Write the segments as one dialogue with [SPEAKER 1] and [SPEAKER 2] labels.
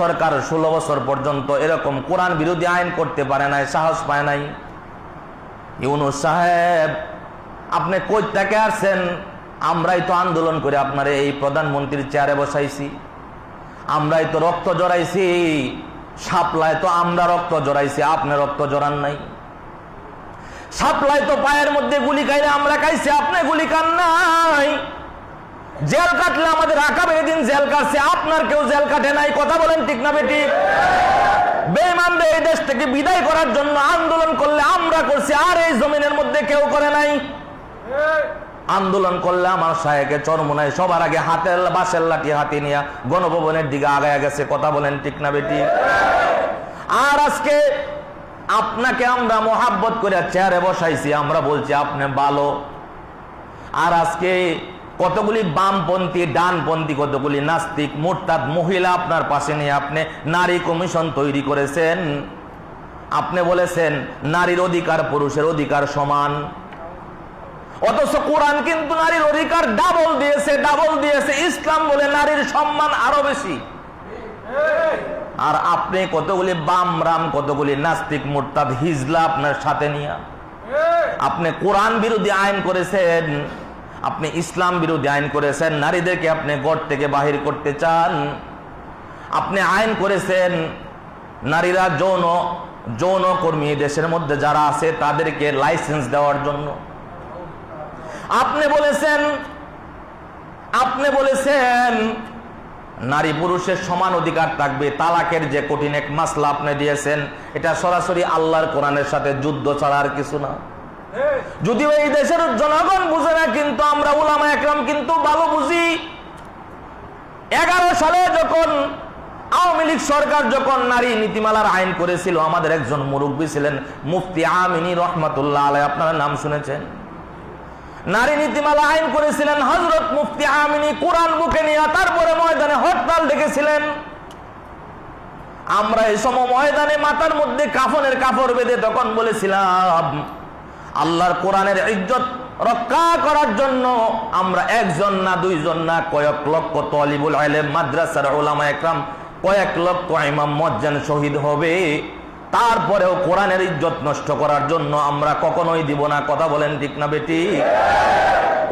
[SPEAKER 1] সরকার ষোলো বছর পর্যন্ত এরকম কোরআন বিরোধী আইন করতে পারে নাই, সাহস পায় নাই। ইউনুস সাহেব, আপনি কই থেকে আসছেন? আমরাই তো আন্দোলন করে আপনার এই প্রধানমন্ত্রীর চেয়ারে বসাইছি। আমরাই তো রক্ত জড়াইছি। সাপলায় তো আমরা রক্ত জড়াইছি, আপনি রক্ত জড়ান নাই। সাপলাই তো পায়ের মধ্যে গুলি খাইলে আমরা খাইছি, আপনি গুলি খান নাই। জেল কাটলে আমাদের আঁকা দিন, জেল কাটছে, আপনার কেউ জেল কাটে নাই, কথা বলেন ঠিক না বেটি। বেমানদের এই দেশ থেকে বিদায় করার জন্য আন্দোলন করলে আমরা করছি, আর এই জমিনের মধ্যে কেউ করে নাই। আন্দোলন করলে আমার সাহেকে চরমোনায় সবার আগে হাতের বাসের লাঠি হাতে নিয়ে গণভবনের দিকে আগায় গেছে, কথা বলেন ঠিক না বেটি। আর আজকে আপনাকে আমরা মোহাব্বত করে চেয়ারে বসাইছি, আমরা বলছি আপনি ভালো। আর আজকে কতগুলি বামপন্থী, ডানপন্থী, কতগুলি নাস্তিক, মোরতাদ, মহিলা আপনার পাশে নিয়ে আপনি নারী কমিশন তৈরি করেছেন। আপনি বলেছেন নারীর অধিকার পুরুষের অধিকার সমান। অথচ কোরআন কিন্তু নারীর অধিকার ডাবল দিয়েছে ডাবল দিয়েছে। ইসলাম বলে নারীর সম্মান আরও বেশি। আর আপনি কতগুলি বাম, রাম, কতগুলি নাস্তিক, মোরতাদ, হিজলা আপনার সাথে নিয়ে। আপনি কোরআন বিরোধী আইন করেছেন। আপনি ইসলাম বিরোধী আইন করেছেন, নারীদেরকে আপনি গড় থেকে বাহির করতে চান, আপনি আইন করেছেন, নারীরা যৌন যৌন কর্মী দেশের মধ্যে যারা আছে, তাদেরকে লাইসেন্স দেওয়ার জন্য। আপনি বলেছেন আপনি বলেছেন, নারী পুরুষের সমান অধিকার থাকবে, তালাকের যে কঠিন এক মাসলা আপনি দিয়েছেন, এটা সরাসরি আল্লাহর কোরআনের সাথে যুদ্ধ ছাড়া আর কিছু না। যদিও এই দেশের জনগণ বুঝে না, কিন্তু আমরা উলামা একরাম কিন্তু ভালো বুঝি। এগারো সালে যখন আওয়ামী লীগ সরকার যখন নারী নীতিমালার আইন করেছিল, আমাদের একজন মুরব্বী ছিলেন মুফতি আমিনী রহমাতুল্লাহ আলাই আপনারা নাম শুনেছেন? নারী নীতিমালা আইন করেছিলেন হজরত মুফতি আমিনী, কোরআন বুকে নিয়ে তারপরে ময়দানে হরতাল ডেকেছিলেন। আমরা এই সময় ময়দানে মাথার মধ্যে কাফনের কাপড় বেঁধে তখন বলেছিলাম আল্লাহর কোরআনের ইজ্জত রক্ষা করার জন্য আমরা একজন না দুইজন না কয়েক লক্ষ তলিবুল আলেম মাদ্রাসার ওলামা একরাম, কয়েক লক্ষ ইমাম মজ্জান শহীদ হবে। তারপরেও কোরআনের ইজ্জত নষ্ট করার জন্য আমরা কখনোই দিব না। কথা বলেন ঠিক না বেটি?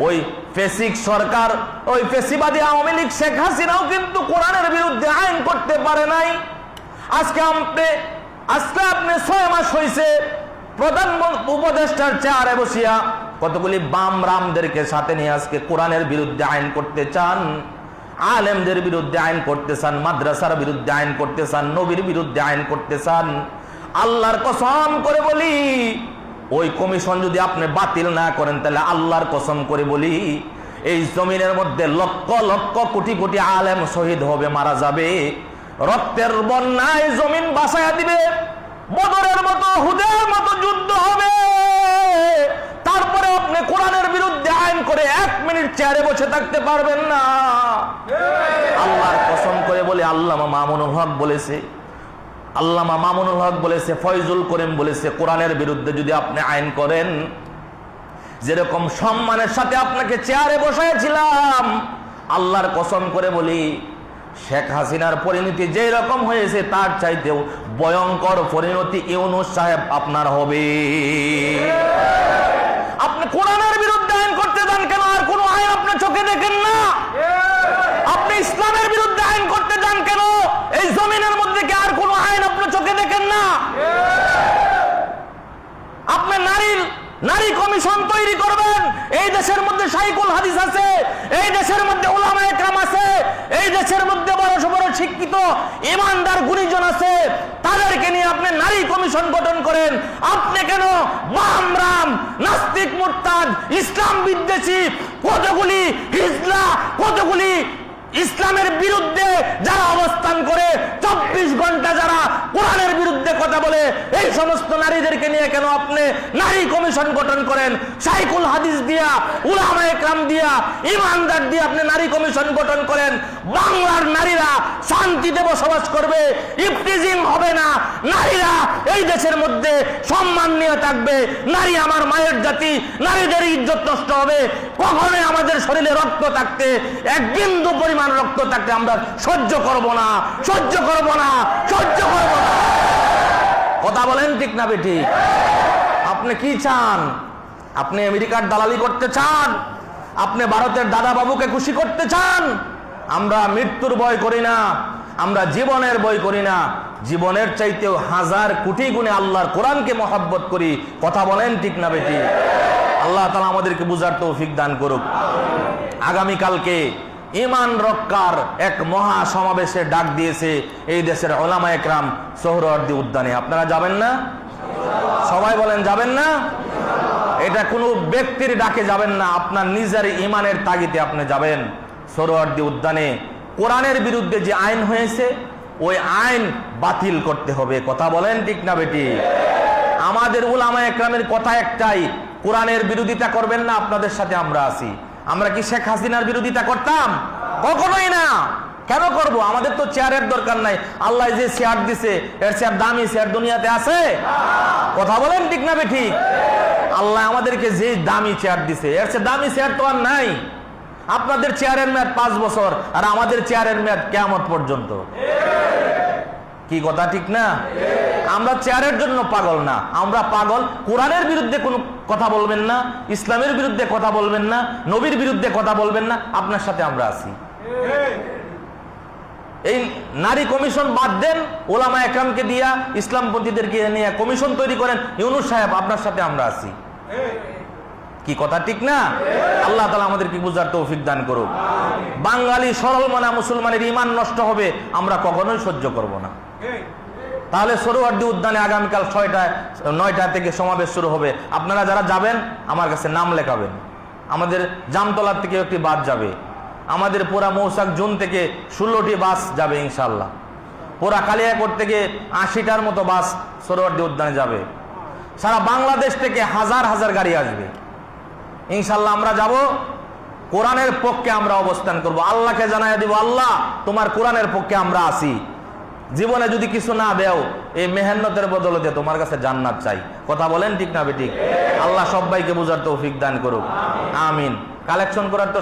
[SPEAKER 1] ওই ফেসিক সরকার, ওই ফেসিবাদী আওয়ামী লীগ শেখ হাসিনাও কিন্তু কোরআনের বিরুদ্ধে আইন করতে পারে নাই। আজকে আপনি আজকে আপনি ছয় মাস হয়েছে প্রধান উপদেষ্টার চেয়ারে বসিয়া কতগুলি বাম রামদেরকে সাথে নিয়ে আজকে কোরআনের বিরুদ্ধে আইন করতে চান, আলেমদের বিরুদ্ধে আইন করতে চান, মাদ্রাসার বিরুদ্ধে আইন করতে চান, নবীর বিরুদ্ধে আইন করতে চান, আল্লাহর কসম করে বলি, ওই কমিশন যদি আপনি বাতিল না করেন, তাহলে আল্লাহর কসম করে বলি, এই জমিনের মধ্যে লক্ষ লক্ষ কোটি কোটি আলেম শহীদ হবে, মারা যাবে, রক্তের বন্যায় জমিন বাসায়া দিবে। বদরের মতো হুদের মতো যুদ্ধ হবে। তারপরে আপনি কোরআনের বিরুদ্ধে আইন করে এক মিনিট চেয়ারে বসে থাকতে পারবেন না। আল্লাহর কসম করে বলে আল্লামা মামুনুল হক বলেছে, আল্লামা মামুনুল হক বলেছে, ফয়জুল করিম বলেছে, কোরআনের বিরুদ্ধে যদি আপনি আইন করেন, যেরকম সম্মানের সাথে আপনাকে চেয়ারে বসাইছিলাম, আল্লাহর কসম করে বলি শেখ হাসিনার পরিণতি যে রকম হয়েছে, তার চাইতেও ভয়ঙ্কর পরিণতি ইউনুস সাহেব আপনার হবে। আপনি কোরআনের বিরুদ্ধে আইন করতে যান কেন? আর কোন আইন আপনার চোখে দেখেন না? আপনি ইসলামের বিরুদ্ধে আইন করতে যান কেন? এই জমিনের মধ্যে কি আর কোন আইন আপনার চোখে দেখেন না? আপনি নারীর নারী কমিশন তৈরি করবেন। এই দেশের মধ্যে সাইকুল হাদিস আছে। এই দেশের মধ্যে ওলামা একরাম আছে এই দেশের মধ্যে বড় বড় শিক্ষিত ইমানদার গুণীজন আছে, তাদেরকে নিয়ে আপনি নারী কমিশন গঠন করেন। আপনি কেন বাম রাম, নাস্তিক মুরতাদ, ইসলাম বিদ্বেষী, কতগুলি হিজলা, কতগুলি ইসলামের বিরুদ্ধে যারা অবস্থান করে, চব্বিশ ঘণ্টা যারা কোরআনের বিরুদ্ধে কথা বলে, এই সমস্ত নারীদেরকে নিয়ে কেন আপনি নারী কমিশন গঠন করেন? সাইকুল হাদিস দিয়া উলামা একরাম দিয়া, ইমানদার দিয়ে আপনি নারী কমিশন গঠন করেন, বাংলার নারীরা শান্তিতে বসবাস করবে, ইফটিজিং হবে না, নারীরা এই দেশের মধ্যে সম্মান নিয়ে থাকবে, নারী আমার মায়ের জাতি, নারীদের ইজ্জত নষ্ট হবে, কখনোই আমাদের শরীরে রক্ত থাকতে এক বিন্দু পরিমাণ রক্ত থাকতে আমরা সহ্য করব না, সহ্য করব না, সহ্য করব না। কথা বলেন ঠিক না বেটি আপনি কি চান? আপনি আমেরিকার দালালি করতে চান? আপনি ভারতের দাদা বাবুকে খুশি করতে চান? আমরা মৃত্যুর ভয় করি না, আমরা জীবনের বই করি না। জীবনের চাইতেও হাজার কোটি গুণে আল্লাহর কোরআনকে মহাব্বত করি। কথা বলেন ঠিক না বেটি? আল্লাহ তালা আমাদেরকে বুঝার তৌফিক দান করুক। আগামীকালকে ইমান রক্ষার এক মহা সমাবেশের ডাক দিয়েছে এই দেশের ওলামা একরাম উদ্যানে। আপনারা যাবেন না? সবাই বলেন যাবেন না? এটা কোনো ব্যক্তির ডাকে যাবেন না, আপনার নিজের ইমানের তাগিতে আপনি যাবেন। সোহরওয়ার্দী উদ্যানে কোরআনের বিরুদ্ধে যে আইন হয়েছে, ওই আইন বাতিল করতে হবে। কথা বলেন ঠিক না বেটি? আমাদের উলামা একরামের কথা একটাই, কোরআনের বিরোধিতা করবেন না, আপনাদের সাথে আমরা আছি। আমরা কি শেখ হাসিনার বিরোধিতা করতাম? কখনোই না। কেন করব? আমাদের তো চেয়ারের দরকার নাই। আল্লাহ যে চেয়ার দিছে, এর চেয়ার দামি চেয়ার দুনিয়াতে আছে? কথা বলেন ঠিক না ঠিক আল্লাহ আমাদেরকে যে দামি চেয়ার দিছে, এর চেয়ে দামি চেয়ার তো আর নাই। আপনাদের চেয়ারের মেয়াদ পাঁচ বছর, আর আমাদের চেয়ারের মেয়াদ কেমন পর্যন্ত। কি কথা ঠিক না? আমরা চেয়ারের জন্য পাগল না। আমরা পাগল, কোরআনের বিরুদ্ধে কোনো কথা বলবেন না, ইসলামের বিরুদ্ধে কথা বলবেন না, নবীর বিরুদ্ধে কথা বলবেন না, আপনার সাথে আমরা আছি। এই নারী কমিশন বাদ দেন, ওলামা একরামকে দিয়া ইসলামপন্থীদেরকে নিয়ে কমিশন তৈরি করেন। ইউনুস সাহেব, আপনার সাথে আমরা আছি। কি কথা ঠিক না? আল্লাহ তালা আমাদেরকে বুঝার তৌফিক দান করুক। বাঙালি সরল মানা মুসলমানের ইমান নষ্ট হবে, আমরা কখনোই সহ্য করব না। তাহলে সরোয়ার্দি উদ্যানে আগামীকাল ছয়টায়, নয়টা থেকে সমাবেশ শুরু হবে। আপনারা যারা যাবেন, আমার কাছে নাম লেখাবেন। আমাদের জামতলার থেকে একটি বাদ যাবে। আমাদের পুরা মৌসাক জুন থেকে ষোলোটি বাস যাবে ইনশাল্লাহ পুরা কালিয়াকোট থেকে আশিটার মতো বাস সরোয়ার্দি উদ্যানে যাবে। সারা বাংলাদেশ থেকে হাজার হাজার গাড়ি আসবে। ইনশাল্লাহ আমরা যাব, কোরআনের পক্ষে আমরা অবস্থান করব। আল্লাহকে জানাই দিব, আল্লাহ, তোমার কোরআনের পক্ষে আমরা আসি জীবনে যদি কিছু না দেও, এই মেহান্নতের বদলতে তোমার কাছে জান্নাত চাই। কথা বলেন ঠিক না বেঠিক আল্লাহ সবাইকে বুঝার তৌফিক দান করুক। আমিন। কালেকশন করার তো